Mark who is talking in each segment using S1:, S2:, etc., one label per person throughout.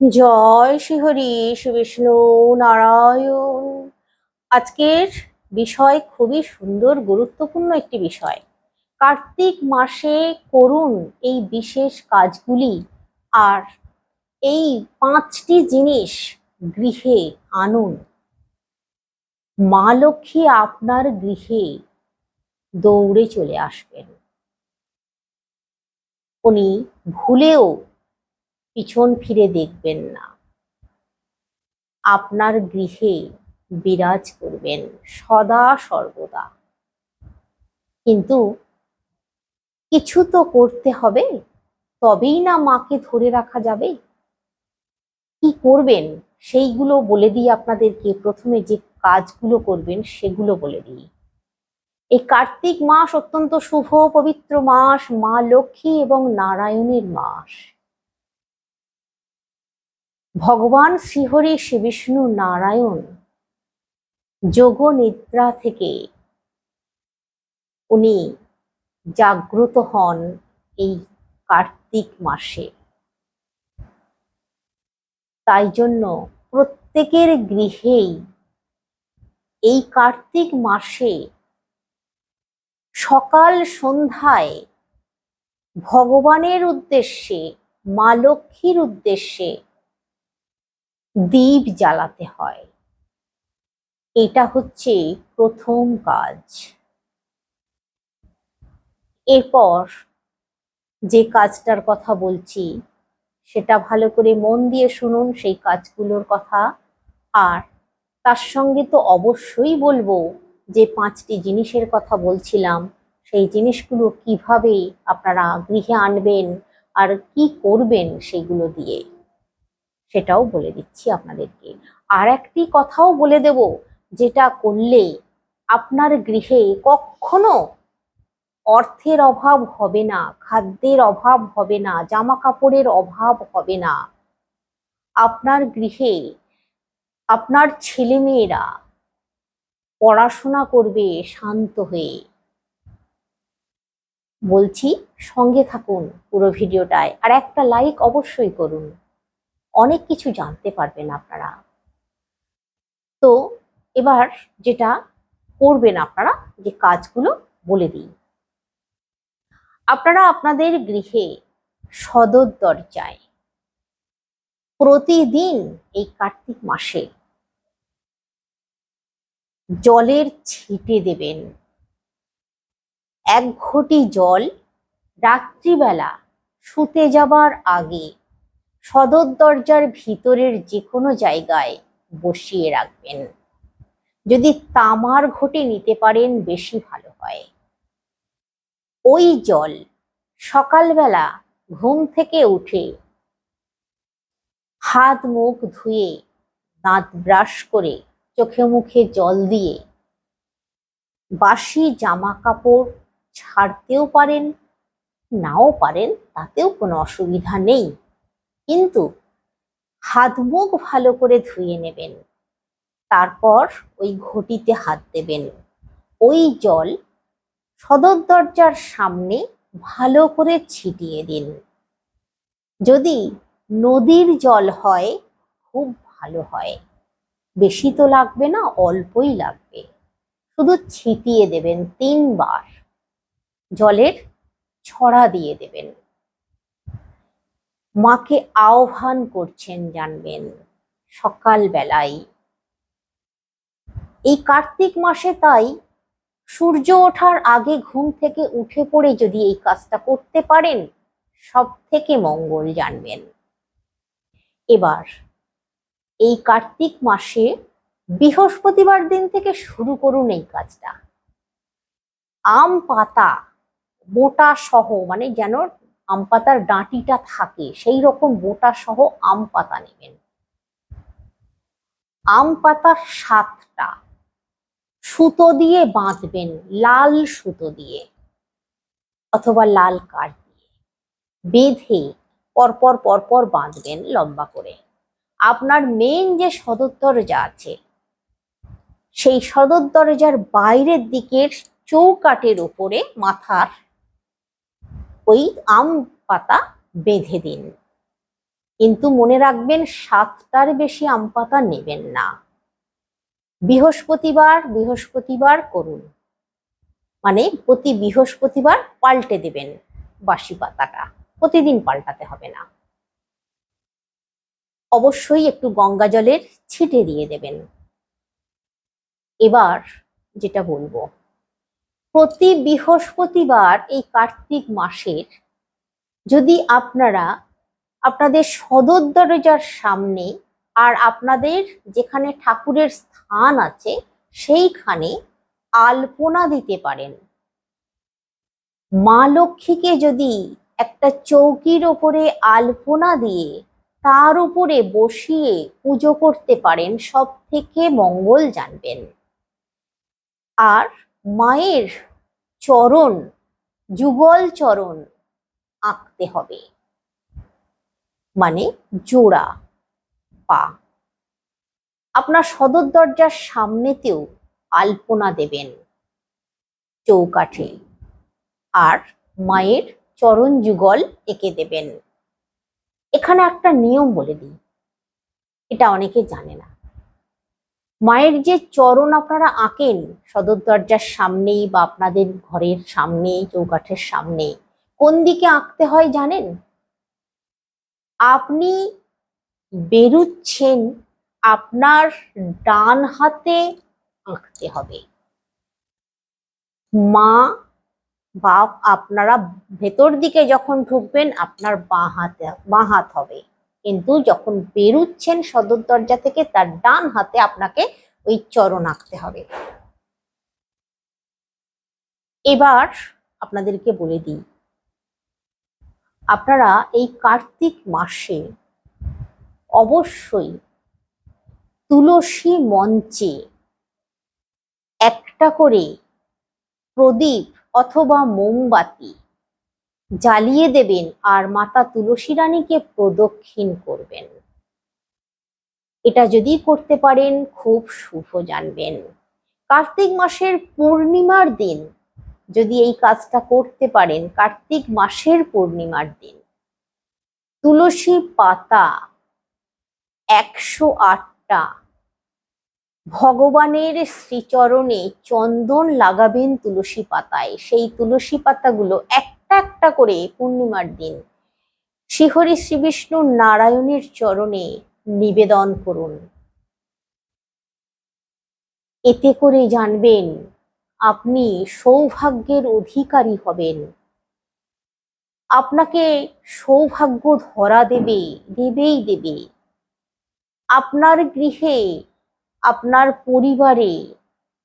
S1: জয় শ্রী শ্রীহরি বিষ্ণু নারায়ণ। আজকের বিষয় খুবই সুন্দর, গুরুত্বপূর্ণ একটি বিষয়। কার্তিক মাসে করুন এই বিশেষ কাজগুলি আর এই পাঁচটি জিনিস গৃহে আনুন। মা লক্ষ্মী আপনার গৃহে দৌড়ে চলে আসবেন। উনি ভুলেও পিছন ফিরে দেখবেন না। আপনার গৃহে বিরাজ করবেন সদা সর্বদা। কিন্তু কিছু তো করতে হবে, তবেই না মাকে ধরে রাখা যাবে। কি করবেন? সেইগুলো বলে দিই আপনাদেরকে। প্রথমে যে কাজগুলো করবেন সেগুলো বলে দিই। এই কার্তিক মাস অত্যন্ত শুভ, পবিত্র মাস, মা লক্ষ্মী এবং নারায়ণের মাস। ভগবান শ্রীহরি শ্রীবিষ্ণু নারায়ণ যোগ নিদ্রা থেকে উনি জাগ্রত হন এই কার্তিক মাসে। তাই জন্য প্রত্যেকের গৃহেই এই কার্তিক মাসে সকাল সন্ধ্যায় ভগবানের উদ্দেশ্যে, মা লক্ষ্মীর উদ্দেশ্যে দীপ জ্বালাতে হয়। এটা হচ্ছে প্রথম কাজ। এরপর যে কাজটার কথা বলছি, সেটা ভালো করে মন দিয়ে শুনুন সেই কাজগুলোর কথা। আর তার সঙ্গে তো অবশ্যই বলব যে পাঁচটি জিনিসের কথা বলছিলাম, সেই জিনিসগুলো কীভাবে আপনারা গৃহে আনবেন আর কি করবেন সেগুলো দিয়ে। সেটাও বলে দিচ্ছি আপনাদেরকে। আর একটি কথাও বলে দেব, যেটা করলে আপনার গৃহে কখনো অর্থের অভাব হবে না, খাদ্যের অভাব হবে না জামা কাপড়ের অভাব হবে না। আপনার গৃহে আপনার ছেলেমেয়েরা পড়াশোনা করবে, শান্ত হয়ে। বলছি, সঙ্গে থাকুন পুরো ভিডিওটায়। আর একটা লাইক অবশ্যই করুন। অনেক কিছু জানতে পারবেন আপনারা। তো, এবার যেটা করবেন আপনারা, যে কাজগুলো বলে দিই। আপনারা আপনাদের গৃহে সদর দরজায় প্রতিদিন এই কার্তিক মাসে জলের ছিটে দেবেন। এক ঘটি জল রাত্রিবেলা শুতে যাবার আগে সদর দরজার ভিতরের যে কোনো জায়গায় বসিয়ে রাখবেন। যদি তামার ঘটে নিতে পারেন, বেশি ভালো হয়। ওই জল সকালবেলা ঘুম থেকে উঠে হাত মুখ ধুয়ে দাঁত ব্রাশ করে চোখে মুখে জল দিয়ে বাসি জামা কাপড় ছাড়তেও পারেন, নাও পারেন, তাতেও কোনো অসুবিধা নেই। কিন্তু হাত মুখ ভালো করে ধুয়ে নেবেন। তারপর ওই ঘটিতে হাত দেবেন। ওই জল সদর দরজার সামনে ভালো করে ছিটিয়ে দিন। যদি নদীর জল হয়, খুব ভালো হয়। বেশি তো লাগবে না, অল্পই লাগবে। শুধু ছিটিয়ে দেবেন তিনবার। জলের ছড়া দিয়ে দেবেন। মাকে আহ্বান করছেন জানবেন সকাল বেলায় এই কার্তিক মাসে তাই সূর্য ওঠার আগে ঘুম থেকে উঠে পড়ে যদি এই কাজটা করতে পারেন সব থেকে মঙ্গল জানবেন। এবার, এই কার্তিক মাসে বৃহস্পতিবার দিন থেকে শুরু করুন এই কাজটা। আম পাতা, মোটা সহ মানে যেন আম পাতার ডাঁটিটা থাকে, সেই রকম মোটা সহ আম পাতা নেবেন। আম পাতার সাতটা সুতো দিয়ে বাঁধবেন, লাল সুতো দিয়ে অথবা লাল কাঠ দিয়ে। বেঁধে পরপর পরপর বাঁধবেন লম্বা করে। আপনার মেন যে সদর দরজা আছে, সেই সদর দরজার বাইরের দিকের চৌকাটের উপরে মাথার ওই আম পাতা বেঁধে দিন। কিন্তু মনে রাখবেন, সাতটার বেশি আম পাতা নেবেন না। বৃহস্পতিবার বৃহস্পতিবার করুন। মানে প্রতি বৃহস্পতিবার পাল্টে দেবেন বাসি পাতাটা। প্রতিদিন পাল্টাতে হবে না। অবশ্যই একটু গঙ্গা জলের ছিটে দিয়ে দেবেন। এবার যেটা বলব প্রতি বৃহস্পতিবার এই কার্তিক মাসের যদি আপনারা আপনাদের সদর দরজার সামনে আর আপনাদের যেখানে ঠাকুরের স্থান আছে সেইখানে আলপনা দিতে পারেন। মা লক্ষ্মীকে যদি একটা চৌকির ওপরে আলপনা দিয়ে তার উপরে বসিয়ে পুজো করতে পারেন সব থেকে মঙ্গল জানবেন। আর মায়ের চরণ, যুগল চরণ আঁকতে হবে। মানে জোড়া পা। আপনার সদর দরজার সামনেতেও আলপনা দেবেন চৌকাঠে আর মায়ের চরণ যুগল এঁকে দেবেন। এখানে একটা নিয়ম বলে দিই। এটা অনেকে জানে না। মায়ের যে চরণ আপনারা আঁকেন, সদর দরজার সামনেই বা আপনাদের ঘরের সামনে চৌকাঠের সামনে কোন দিকে আঁকতে হয় জানেন? আপনি বেরুচ্ছেন, আপনার ডান হাতে আঁকতে হবে। মা বা আপনারা ভেতর দিকে যখন ঢুকবেন, আপনার বাঁ হাতে, বাঁ হাত হবে। কিন্তু যখন বেরুচ্ছেন সদর দরজা থেকে, তার ডান হাতে আপনাকে ওই চরণ আঁকতে হবে। এবার আপনাদেরকে বলে দিই, আপনারা এই কার্তিক মাসে অবশ্যই তুলসী মঞ্চে একটা করে প্রদীপ অথবা মোমবাতি জ্বালিয়ে দেবেন আর মাতা তুলসী রানীকে প্রদক্ষিণ করবেন। এটা যদি করতে পারেন, খুব শুভ জানবেন। কার্তিক মাসের পূর্ণিমার দিন, যদি এই কাজটা করতে পারেন, কার্তিক মাসের পূর্ণিমার দিন। তুলসী পাতা একশো আটটা, ভগবানের শ্রীচরণে চন্দন লাগাবেন তুলসী পাতায়। সেই তুলসী পাতাগুলো একটা একটা করে পূর্ণিমার দিন। শ্রীহরি শ্রী বিষ্ণু নারায়ণের চরণে নিবেদন করুন। এতে করে জানবেন, আপনি সৌভাগ্যের অধিকারী হবেন। আপনাকে সৌভাগ্য ধরা দেবে, দেবেই দেবে। আপনার গৃহে, আপনার পরিবারে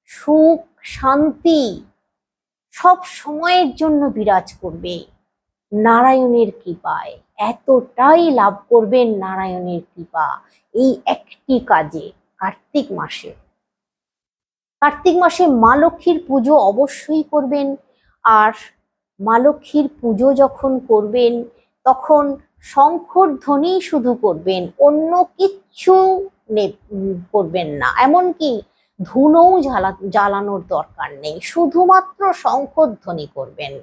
S1: সুখ, শান্তি সব সময়ের জন্য বিরাজ করবে। নারায়ণের কৃপায় এতটাই লাভ করবেন নারায়ণের কৃপা এই একটি কাজে কার্তিক মাসে। কার্তিক মাসে মা লক্ষ্মীর পুজো অবশ্যই করবেন। আর মা লক্ষ্মীর পুজো যখন করবেন, তখন শঙ্খর ধ্বনি শুধু করবেন, অন্য কিচ্ছু করবেন না। এমনকি ধুনোও জ্বালা, জ্বালানোর দরকার নেই। শুধুমাত্র শঙ্খধ্বনি করবেন।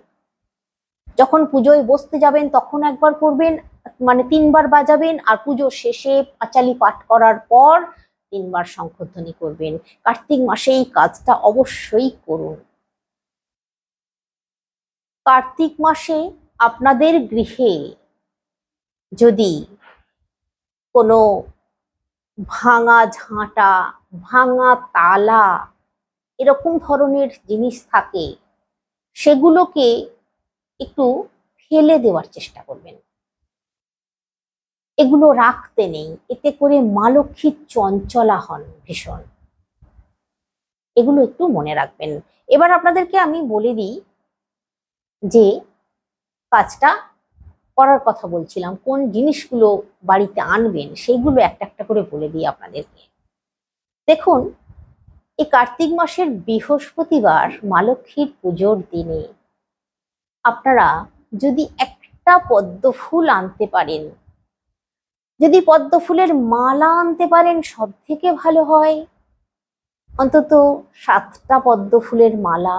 S1: যখন পুজোয় বসতে যাবেন, তখন একবার করবেন মানে তিনবার বাজাবেন, আর পুজো শেষে পাঁচালি পাঠ করার পর তিনবার শঙ্খধ্বনি করবেন। কার্তিক মাসে এই কাজটা অবশ্যই করুন। কার্তিক মাসে আপনাদের গৃহে যদি কোনো ভাঙা ঝাঁটা ভাঙা, তালা এরকম ধরনের জিনিস থাকে, সেগুলোকে একটু ফেলে দেওয়ার চেষ্টা করবেন। এগুলো রাখতে নেই, এতে করে মা চঞ্চলা হন ভীষণ। এগুলো একটু মনে রাখবেন। এবার আপনাদেরকে আমি বলে দিই যে, কাজটা করার কথা বলছিলাম, কোন জিনিসগুলো বাড়িতে আনবেন সেইগুলো একটা একটা করে বলে দিই আপনাদেরকে। দেখুন, এই কার্তিক মাসের বৃহস্পতিবার মা লক্ষ্মীর পুজোর দিনে আপনারা যদি একটা পদ্ম ফুল আনতে পারেন, যদি পদ্ম ফুলের মালা আনতে পারেন সব থেকে ভালো হয় অন্তত সাতটা পদ্ম ফুলের মালা,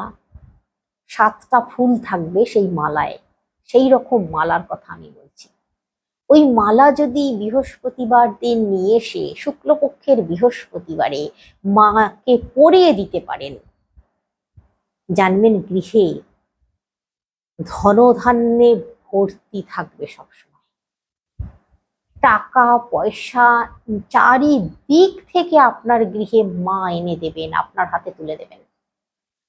S1: সাতটা ফুল থাকবে সেই মালায়। সেই রকম মালার কথা আমি বলছি। ওই মালা যদি বৃহস্পতিবার দিন নিয়ে এসে শুক্লপক্ষের বৃহস্পতিবারে মাকে পরিয়ে দিতে পারেন, জানবেন গৃহে ধনধান্যে ভর্তি থাকবে সবসময়। টাকা, পয়সা চারিদিক থেকে আপনার গৃহে মা এনে দেবেন, আপনার হাতে তুলে দেবেন।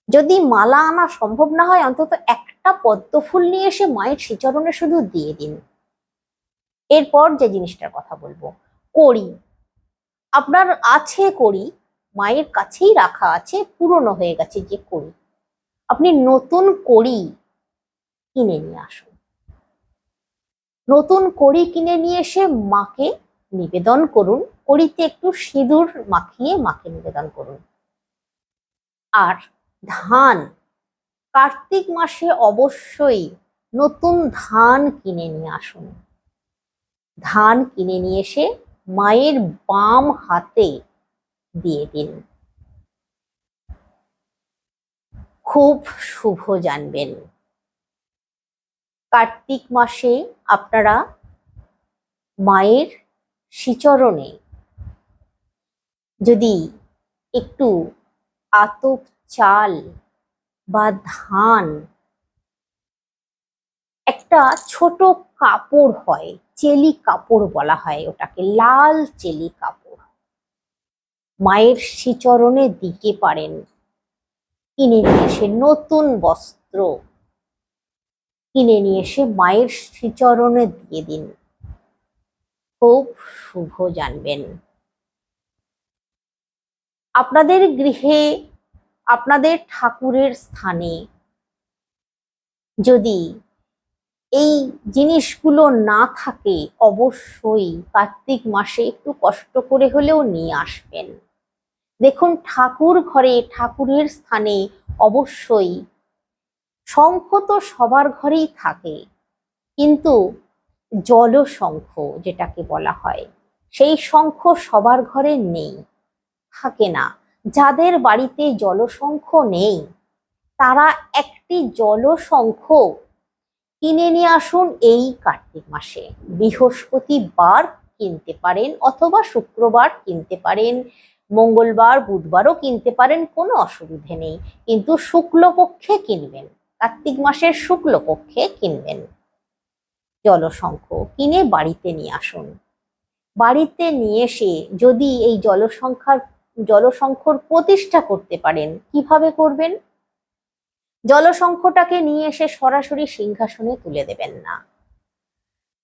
S1: যদি মালা আনা সম্ভব না হয়, অন্তত একটা পদ্ম ফুল নিয়ে এসে মায়ের শ্রীচরণে শুধু দিয়ে দিন। এরপর যে জিনিসটার কথা বলব, কড়ি। আপনার আছে কড়ি, মায়ের কাছেই রাখা আছে, পুরনো হয়ে গেছে যে কড়ি। আপনি নতুন কড়ি কিনে নিয়ে আসুন। নতুন কড়ি কিনে নিয়ে এসে মাকে নিবেদন করুন, কড়িতে একটু সিঁদুর মাখিয়ে মাকে নিবেদন করুন। আর ধান, কার্তিক মাসে অবশ্যই নতুন ধান কিনে নিয়ে আসুন। ধান কিনে নিয়ে এসে মায়ের বাম হাতে দিয়ে দিন। খুব শুভ জানবেন। কার্তিক মাসে আপনারা মায়ের শ্রীচরণে যদি একটু আতপ চাল বা ধান, একটা ছোট কাপড় হয় চেলি কাপড় বলা হয় ওটাকে, লাল চেলি কাপড়। মায়ের শ্রীচরণে দিতে পারেন। কিনে নিয়ে এসে নতুন বস্ত্র। কিনে নিয়ে এসে মায়ের শ্রীচরণে দিয়ে দিন। খুব শুভ জানবেন। আপনাদের গৃহে, আপনাদের ঠাকুরের স্থানে যদি এই জিনিসগুলো না থাকে অবশ্যই কার্তিক মাসে একটু কষ্ট করে হলেও নিয়ে আসবেন। দেখুন ঠাকুর ঘরে, ঠাকুরের স্থানে অবশ্যই শঙ্খ তো সবার ঘরেই থাকে, কিন্তু জলশঙ্খ যেটাকে বলা হয়, সেই শঙ্খ সবার ঘরে নেই, থাকে না। যাদের বাড়িতে জলশঙ্খ নেই, তারা একটি জলশঙ্খ কিনে নিয়ে আসুন এই কার্তিক মাসে। বৃহস্পতিবার কিনতে পারেন অথবা শুক্রবার কিনতে পারেন। মঙ্গলবার, বুধবারও কিনতে পারেন, কোনো অসুবিধে নেই। কিন্তু শুক্লপক্ষে কিনবেন। কার্তিক মাসের শুক্লপক্ষে কিনবেন। জলশঙ্খ কিনে বাড়িতে নিয়ে আসুন। বাড়িতে নিয়ে এসে যদি এই জলসংখ্যার, জলসংখ্যর প্রতিষ্ঠা করতে পারেন, কীভাবে করবেন? জলশঙ্খটাকে নিয়ে এসে সরাসরি সিংহাসনে তুলে দেবেন না।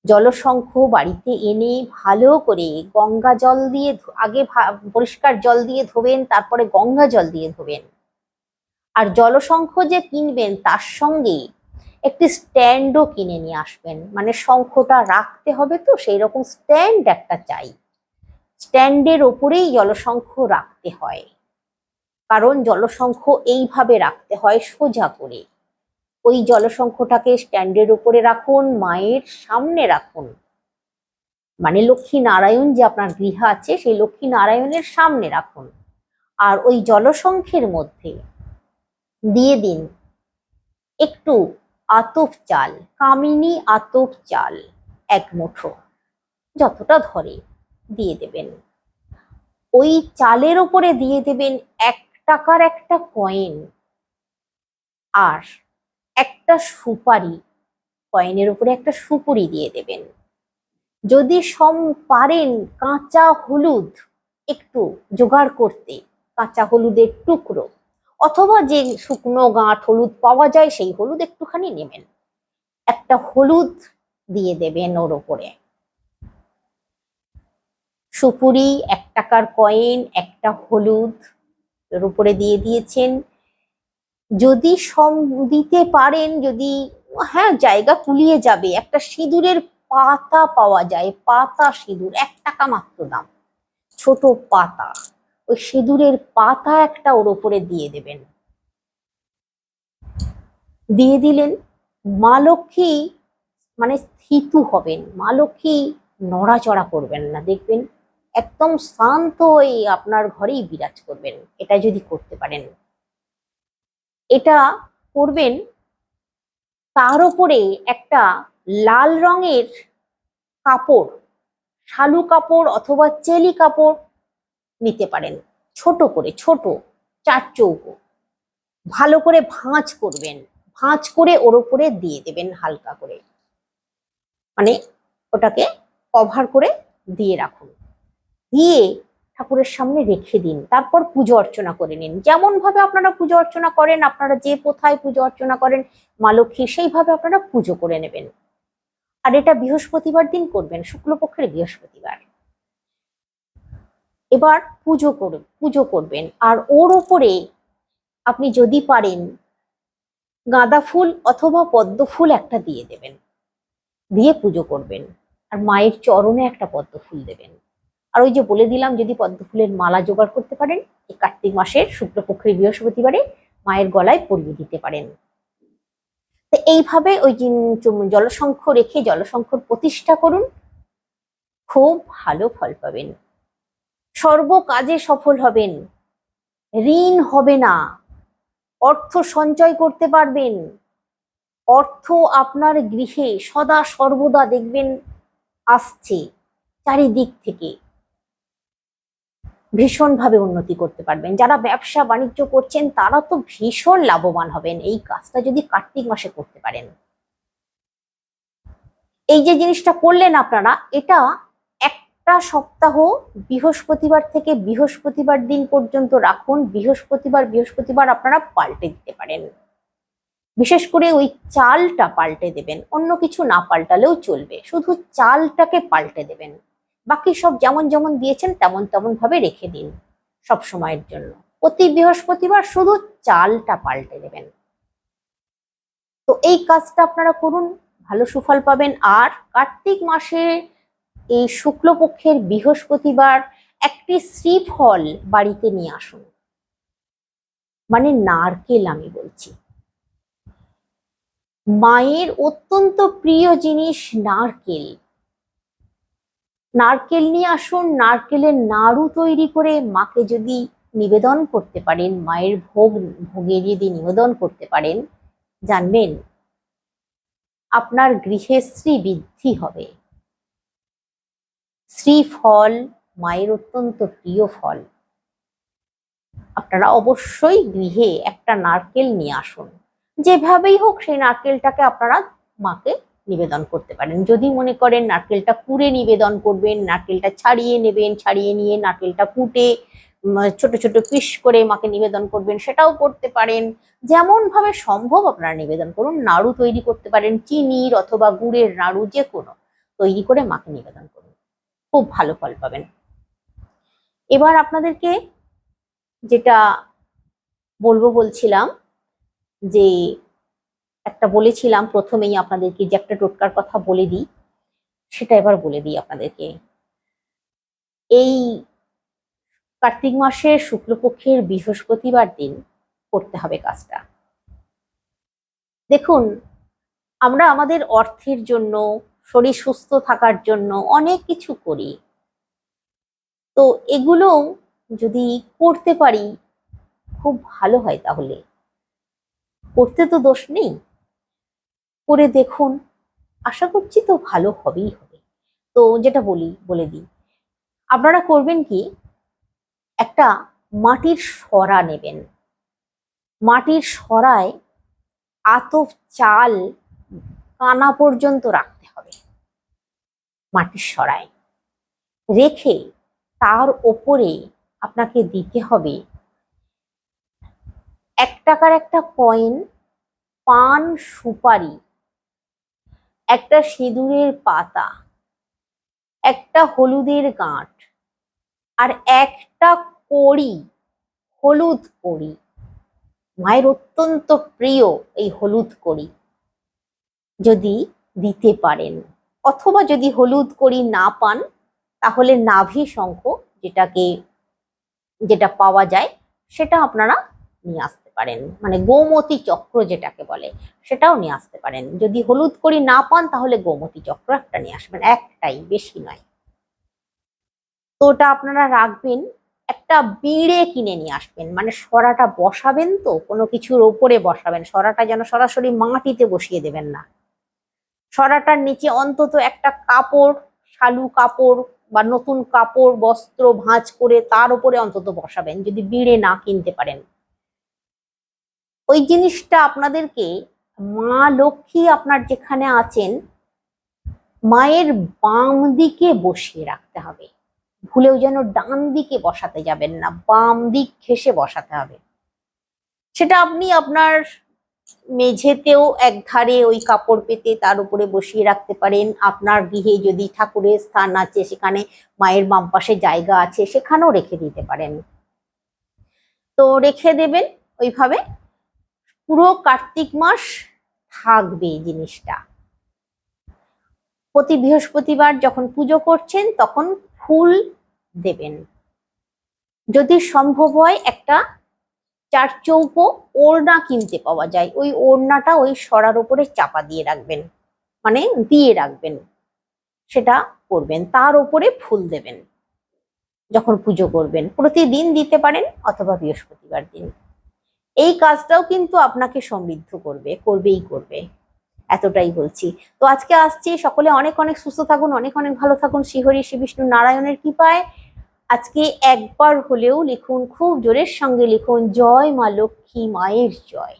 S1: জলশঙ্খ বাড়িতে এনে ভালো করে গঙ্গা জল দিয়ে আগে পরিষ্কার জল দিয়ে ধোবেন, তারপরে গঙ্গা জল দিয়ে ধোবেন। আর জলসংখ্য যে কিনবেন, তার সঙ্গে একটি স্ট্যান্ডও কিনে নিয়ে আসবেন। মানে শঙ্খটা রাখতে হবে তো সেই রকম স্ট্যান্ড একটা চাই। স্ট্যান্ডের ওপরেই জলসংখ্য রাখতে হয়। কারণ জলসংখ্য এইভাবে রাখতে হয় সোজা করে। ওই জলসংখ্যটাকে স্ট্যান্ডের উপরে রাখুন, মায়ের সামনে রাখুন। মানে লক্ষ্মী নারায়ণ যে আপনার গৃহ আছে, সেই লক্ষ্মী নারায়ণের সামনে রাখুন। আর ওই জলশঙ্খের মধ্যে দিয়ে দিন একটু আতপ চাল, কামিনী আতপ চাল এক মুঠো, যতটা ধরে দিয়ে দেবেন। ওই চালের ওপরে দিয়ে দেবেন এক টাকার একটা কয়েন আর একটা সুপারি কয়েনের উপরে একটা সুপুরি দিয়ে দেবেন। যদি সম পারেন কাঁচা হলুদ একটু জোগাড় করতে, কাঁচা হলুদের টুকরো, অথবা যে শুকনো গাঁট হলুদ পাওয়া যায় সেই হলুদ একটুখানি নেবেন। একটা হলুদ দিয়ে দেবেন ওর ওপরে সুপুরি, এক টাকার কয়েন একটা হলুদ উপরে দিয়ে দিয়েছেন। যদি সম দিতে পারেন, যদি হ্যাঁ জায়গা কুলিয়ে যাবে, একটা সিঁদুরের পাতা পাওয়া যায়, পাতা সিঁদুর, এক টাকা মাত্র দাম, ছোট পাতা, ওই সিঁদুরের পাতা একটা ওর ওপরে দিয়ে দেবেন। দিয়ে দিলেন, মা লক্ষ্মী মানে স্থিতু হবেন, মা লক্ষ্মী নড়াচড়া করবেন না, দেখবেন একদম শান্ত হয়ে আপনার ঘরেই বিরাজ করবেন। এটা যদি করতে পারেন। এটা করবেন, তার উপরে একটা লাল রঙের কাপড়, শালু কাপড় অথবা চেলি কাপড় নিতে পারেন। ছোট করে, ছোট, চার চৌকো। ভালো করে ভাঁজ করবেন। ভাঁজ করে ওর উপরে দিয়ে দেবেন হালকা করে। মানে ওটাকে কভার করে দিয়ে রাখুন। দিয়ে ঠাকুরের সামনে রেখে দিন, তারপর পুজো অর্চনা করে নিন। যেমন ভাবে আপনারা পুজো অর্চনা করেন, আপনারা যে কোথায় পুজো অর্চনা করেন, মা লক্ষ্মী সেইভাবে আপনারা পুজো করে নেবেন। আর এটা বৃহস্পতিবার দিন করবেন, শুক্লপক্ষের বৃহস্পতিবার। এবার পুজো করুন পুজো করবেন। আর ওর ওপরে আপনি যদি পারেন, গাঁদা ফুল অথবা পদ্ম ফুল একটা দিয়ে দেবেন। দিয়ে পুজো করবেন। আর মায়ের চরণে একটা পদ্ম ফুল দেবেন। আর ওই যে বলে দিলাম, যদি পদ্ম ফুলের মালা জোগাড় করতে পারেন, এই কার্তিক মাসের শুক্লপক্ষের বৃহস্পতিবারে মায়ের গলায় পরিয়ে দিতে পারেন। তো এইভাবে ওই জলসংখ্য রেখে জলসংখ্যর প্রতিষ্ঠা করুন। খুব ভালো ফল পাবেন। সর্ব কাজে সফল হবেন। ঋণ হবে না। অর্থ সঞ্চয় করতে পারবেন। অর্থ আপনার গৃহে সদা সর্বদা দেখবেন। আসছে চারিদিক থেকে। ভীষণভাবে উন্নতি করতে পারবেন। যারা ব্যবসা বাণিজ্য করছেন, তারা তো ভীষণ লাভবান হবেন। এই কাজটা যদি কার্তিক মাসে করতে পারেন। এই যে জিনিসটা করলেন আপনারা, এটা একটা সপ্তাহ বৃহস্পতিবার থেকে বৃহস্পতিবার দিন পর্যন্ত রাখুন। বৃহস্পতিবার বৃহস্পতিবার আপনারা পাল্টে দিতে পারেন। বিশেষ করে ওই চালটা পাল্টে দেবেন। অন্য কিছু না পাল্টালেও চলবে। শুধু চালটাকে পাল্টে দেবেন। বাকি সব যেমন যেমন দিয়েছেন তেমন তেমন ভাবে রেখে দিন সব সময়ের জন্য। প্রতি বৃহস্পতিবার শুধু চালটা পাল্টে দেবেন। তো এই কাজটা আপনারা করুন, ভালো সুফল পাবেন। আর কার্তিক মাসে এই শুক্লপক্ষের বৃহস্পতিবার একটি শ্রীফল বাড়িতে নিয়ে আসুন। মানে নারকেল আমি বলছি। মায়ের অত্যন্ত প্রিয় জিনিস নারকেল। নারকেল নিয়ে আসুন, নারকেলের নাড়ু তৈরি করে মাকে যদি নিবেদন করতে পারেন, মায়ের ভোগ ভোগে যদি নিবেদন করতে পারেন, জানবেন আপনার গৃহে শ্রী বৃদ্ধি হবে। শ্রী ফল মায়ের অত্যন্ত প্রিয় ফল। আপনারা অবশ্যই গৃহে একটা নারকেল নিয়ে আসুন। যেভাবেই হোক সেই নারকেলটাকে আপনারা মাকে নিবেদন করতে পারেন। যদি মনে করেন নারকেলটা কুড়ে নিবেদন করবেন, নারকেলটা ছাড়িয়ে নেবেন, ছাড়িয়ে নিয়ে নারকেলটা কুটে ছোট ছোট পিস করে মাকে নিবেদন করবেন, সেটাও করতে পারেন। যেমন ভাবে সম্ভব আপনারা নিবেদন করুন। নাড়ু তৈরি করতে পারেন চিনির অথবা গুড়ের নাড়ু যে কোনো তৈরি করে মাকে নিবেদন করুন। খুব ভালো ফল পাবেন। এবার আপনাদেরকে যেটা বলব বলছিলাম যে একটা বলেছিলাম প্রথমেই আপনাদেরকে, যে একটা টোটকার কথা বলে দিই, সেটা এবার বলে দিই আপনাদেরকে। এই কার্তিক মাসের শুক্লপক্ষের বৃহস্পতিবার দিন করতে হবে কাজটা। দেখুন, আমরা আমাদের অর্থের জন্য, শরীর সুস্থ থাকার জন্য অনেক কিছু করি। তো এগুলো যদি করতে পারি, খুব ভালো হয় তাহলে। করতে তো দোষ নেই। করে দেখুন, আশা করছি তো ভালো হবেই হবে। তো যেটা বলি, বলে দিই। আপনারা করবেন কি, একটা মাটির সরা নেবেন। মাটির সরায় আতপ চাল কানা পর্যন্ত রাখতে হবে মাটির সরায়। রেখে তার ওপরে আপনাকে দিতে হবে এক টাকার একটা কয়েন পান সুপারি। একটা সিঁদুরের পাতা, একটা হলুদের গাঁট আর একটা কড়ি, হলুদ কড়ি। মায়ের অত্যন্ত প্রিয় এই হলুদ কড়ি। যদি দিতে পারেন অথবা যদি হলুদ কড়ি না পান, তাহলে নাভি শঙ্খ যেটাকে, যেটা পাওয়া যায়, সেটা আপনারা নিয়ে আসতে পারেন মানে গোমতী চক্র যেটাকে বলে, সেটাও নিয়ে আসতে পারেন। যদি হলুদ করি না পান, তাহলে গোমতী চক্র একটা নিয়ে আসবেন, একটাই, বেশি নয়। তো ওটা আপনারা রাখবেন, একটা বিড়ে কিনে নিয়ে আসবেন মানে সরাটা বসাবেন তো, কোনো কিছুর ওপরে বসাবেন, সরাটা যেন সরাসরি মাটিতে বসিয়ে দেবেন না। সরাটার নিচে অন্তত একটা কাপড়, শালু কাপড় বা নতুন কাপড়, বস্ত্র, ভাঁজ করে তার উপরে অন্তত বসাবেন, যদি বিড়ে না কিনতে পারেন। ওই জিনিসটা আপনাদেরকে মা লক্ষ্মী আপনার যেখানে আছেন, মায়ের বাম দিকে বসিয়ে রাখতে হবে। ভুলেও যেন ডান দিকে বসাতে যাবেন না, বাম দিক ঘেসে বসাতে হবে। সেটা আপনি আপনার মেঝেতেও এক ধারে ওই কাপড় পেতে তার উপরে বসিয়ে রাখতে পারেন। আপনার গৃহে যদি ঠাকুরের স্থান আছে, সেখানে মায়ের বাম পাশে জায়গা আছে, সেখানেও রেখে দিতে পারেন। তো রেখে দেবেন ওইভাবে। পুরো কার্তিক মাস থাকবে এই জিনিসটা। প্রতি বৃহস্পতিবার যখন পুজো করছেন, তখন ফুল দেবেন। যদি সম্ভব হয়, একটা চার চৌকো ওড়না কিনতে পাওয়া যায়। ওই ওড়নাটা ওই সরার উপরে চাপা দিয়ে রাখবেন মানে দিয়ে রাখবেন, সেটা করবেন। তার উপরে ফুল দেবেন, যখন পুজো করবেন। প্রতিদিন দিতে পারেন অথবা বৃহস্পতিবার দিন। এই কাজটাও কিন্তু আপনাকে সমৃদ্ধ করবে, করবেই করবে। এতটাই বলছি। তো আজকে আসছি, সকলে অনেক অনেক সুস্থ থাকুন, অনেক অনেক ভালো থাকুন। শ্রীহরি শ্রী বিষ্ণু নারায়ণের কৃপায়। আজকে একবার হলেও লিখুন, খুব জোরের সঙ্গে লিখুন, জয় মা লক্ষ্মী মায়ের জয়।